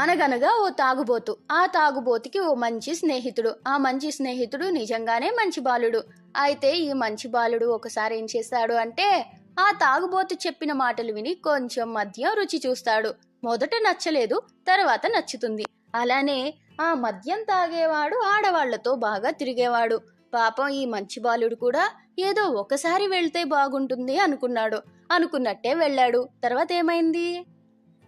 అనగనగా ఓ తాగుబోతు. ఆ తాగుబోతుకి ఓ మంచి స్నేహితుడు. ఆ మంచి స్నేహితుడు నిజంగానే మంచి బాలుడు. అయితే ఈ మంచి బాలుడు ఒకసారి ఏం చేస్తాడు అంటే ఆ తాగుబోతు చెప్పిన మాటలు విని కొంచెం మద్యం రుచి చూస్తాడు. మొదట నచ్చలేదు తర్వాత నచ్చుతుంది. అలానే ఆ మద్యం తాగేవాడు ఆడవాళ్ళతో బాగా తిరిగేవాడు. పాపం ఈ మంచి బాలుడు కూడా ఏదో ఒకసారి వెళ్తే బాగుంటుంది అనుకున్నాడు. అనుకున్నట్టే వెళ్ళాడు. తర్వాత ఏమైంది?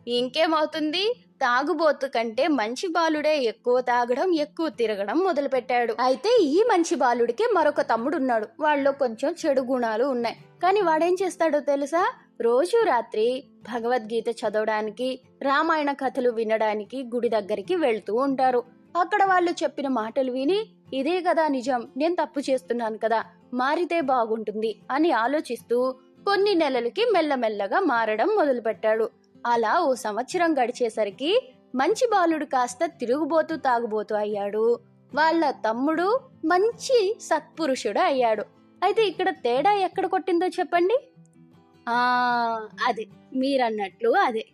ఇంకేమవుతుంది? తాగుబోతు కంటే మంచి బాలుడే ఎక్కువ తాగడం ఎక్కువ తిరగడం మొదలుపెట్టాడు. అయితే ఈ మంచి బాలుడికి మరొక తమ్ముడు ఉన్నాడు వాళ్ళలో కొంచెం చెడు గుణాలు ఉన్నాయి. కానీ వాడేం చేస్తాడో తెలుసా? రోజు రాత్రి భగవద్గీత చదవడానికి రామాయణ కథలు వినడానికి గుడి దగ్గరికి వెళ్తూ ఉంటారు. అక్కడ వాళ్ళు చెప్పిన మాటలు విని ఇదే కదా నిజం నేను తప్పు చేస్తున్నాను కదా మారితే బాగుంటుంది అని ఆలోచిస్తూ కొన్ని నెలలకి మెల్లమెల్లగా మారడం మొదలుపెట్టాడు. అలా ఓ సంవత్సరం గడిచేసరికి మంచి బాలుడు కాస్త తిరుగుబోతూ తాగుబోతూ అయ్యాడు. వాళ్ళ తమ్ముడు మంచి సత్పురుషుడు అయ్యాడు. అయితే ఇక్కడ తేడా ఎక్కడ కొట్టిందో చెప్పండి? ఆ అదే మీరన్నట్లు అదే.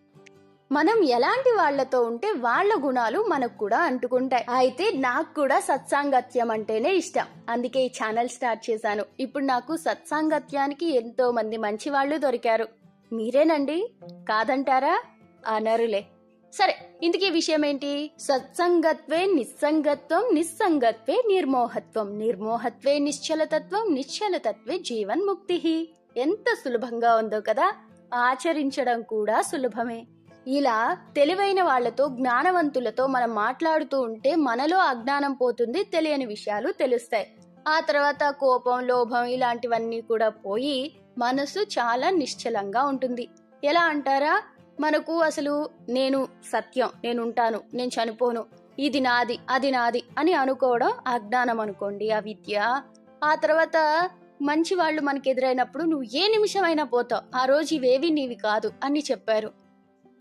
మనం ఎలాంటి వాళ్ళతో ఉంటే వాళ్ళ గుణాలు మనకు కూడా అంటుకుంటాయి. అయితే నాకు కూడా సత్సాంగత్యం అంటేనే ఇష్టం. అందుకే ఈ ఛానల్ స్టార్ట్ చేశాను. ఇప్పుడు నాకు సత్సాంగత్యానికి ఎంతో మంది మంచి వాళ్ళు దొరికారు. మీరేనండి? కాదంటారా? అనరులే. సరే ఇందుకే విషయం ఏంటి సత్సంగత్వే నిస్సంగత్వం నిస్సంగత్వే నిర్మోహత్వం. నిర్మోహత్వే నిశ్చలతత్వం నిశ్చలతత్వే జీవన్ ముక్తి ఎంత సులభంగా ఉందో కదా? ఆచరించడం కూడా సులభమే. ఇలా తెలివైన వాళ్ళతో జ్ఞానవంతులతో మనం మాట్లాడుతూ ఉంటే మనలో అజ్ఞానం పోతుంది తెలియని విషయాలు తెలుస్తాయి. ఆ తర్వాత కోపం లోభం ఇలాంటివన్నీ కూడా పోయి మనసు చాలా నిశ్చలంగా ఉంటుంది. ఎలా అంటారా? మనకు అసలు నేను సత్యం నేను ఉంటాను నేను చనిపోను ఇది నాది అది నాది అని అనుకోవడం అజ్ఞానం అనుకోండి ఆ విద్య ఆ తర్వాత మంచి వాళ్ళు మనకి ఎదురైనప్పుడు నువ్వు ఏ నిమిషమైనా పోతావు ఆ రోజు ఇవేవి నీవి కాదు అని చెప్పారు.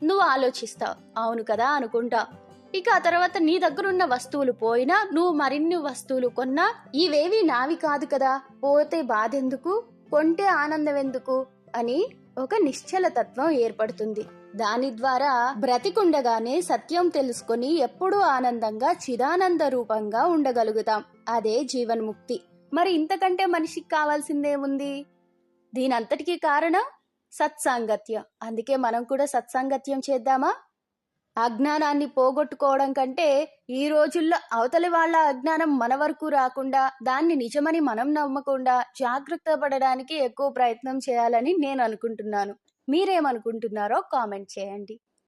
నువ్వు ఆలోచిస్తావు అవును కదా అనుకుంటా. ఇక ఆ తర్వాత నీ దగ్గరున్న వస్తువులు పోయినా నువ్వు మరిన్ని వస్తువులు కొన్నా ఇవేవి నావి కాదు కదా పోతే బాధెందుకు? కొంటే ఆనందం ఎందుకు అని ఒక నిశ్చల తత్వం ఏర్పడుతుంది. దాని ద్వారా బ్రతికుండగానే సత్యం తెలుసుకొని ఎప్పుడూ ఆనందంగా చిదానంద రూపంగా ఉండగలుగుతాం. అదే జీవన్ముక్తి. మరి ఇంతకంటే మనిషికి కావాల్సిందేముంది? దీనంతటికీ కారణం సత్సాంగత్యం. అందుకే మనం కూడా సత్సాంగత్యం చేద్దామా? అజ్ఞానాన్ని పోగొట్టుకోవడం కంటే ఈ రోజుల్లో అవతలి వాళ్ళ అజ్ఞానం మన వరకు రాకుండా దాన్ని నిజమని మనం నమ్మకుండా జాగ్రత్త పడడానికి ఎక్కువ ప్రయత్నం చేయాలని నేను అనుకుంటున్నాను. మీరేమనుకుంటున్నారో కామెంట్ చేయండి.